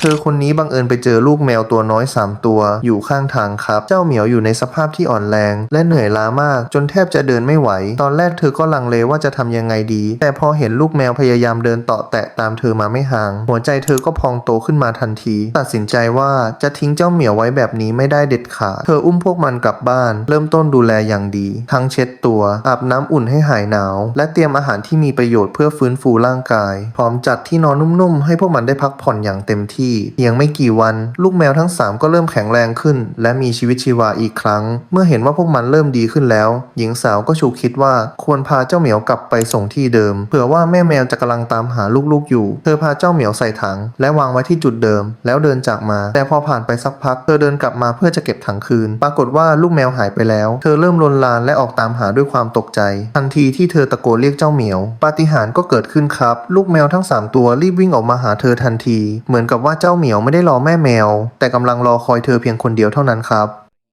เธอคนนี้บังเอิญไปเจอลูกแมวตัวน้อย 3 ตัวอยู่ข้างทางครับ เจ้าเหมียวอยู่ในสภาพที่อ่อนแรง และเหนื่อยล้ามาก จนแทบจะเดินไม่ไหว ตอนแรกเธอก็ลังเลว่าจะทำยังไงดี แต่พอเห็นลูกแมวพยายามเดินเต่อแตะตามเธอมาไม่ห่าง หัวใจเธอก็พองโตขึ้นมาทันที ตัดสินใจว่าจะทิ้งเจ้าเหมียวไว้แบบนี้ไม่ได้เด็ดขาด เธออุ้มพวกมันกลับบ้าน เริ่มต้นดูแลอย่างดี ทั้งเช็ดตัว อาบน้ำอุ่นให้หายหนาว และเตรียมอาหารที่มีประโยชน์เพื่อฟื้นฟูร่างกาย พร้อมจัดที่นอนนุ่มๆให้พวกมันได้พักผ่อนอย่างเต็มที่เพียงไม่กี่วัน ลูกแมวทั้ง 3 ก็เริ่มแข็งแรงขึ้น และมีชีวิตชีวาอีกครั้ง เมื่อเห็นว่าพวกมันเริ่มดีขึ้นแล้ว หญิงสาวก็ฉุกคิดว่าควรพาเจ้าเหมียวกลับไปส่งที่เดิมเผื่อว่าแม่แมวจะกำลังตามหาลูกๆอยู่ เธอพาเจ้าเหมียวใส่ถัง และวางไว้ที่จุดเดิม แล้วเดินจากมา แต่พอผ่านไปสักพัก เธอเดินกลับมาเพื่อจะเก็บถังคืน ปรากฏว่าลูกแมวหายไปแล้ว เธอเริ่มลนลานและออกตามหาด้วยความตกใจ ทันทีที่เธอตะโกนเรียกเจ้าเหมียว ปาฏิหาริย์ก็เกิดขึ้นครับ ลูกแมวทั้ง 3 ตัวรีบวิ่งออกมาหาเธอทันที เหมือนกับว่าเจ้าเหมียวไม่ได้รอแม่แมว แต่กำลังรอคอยเธอเพียงคนเดียวเท่านั้นครับ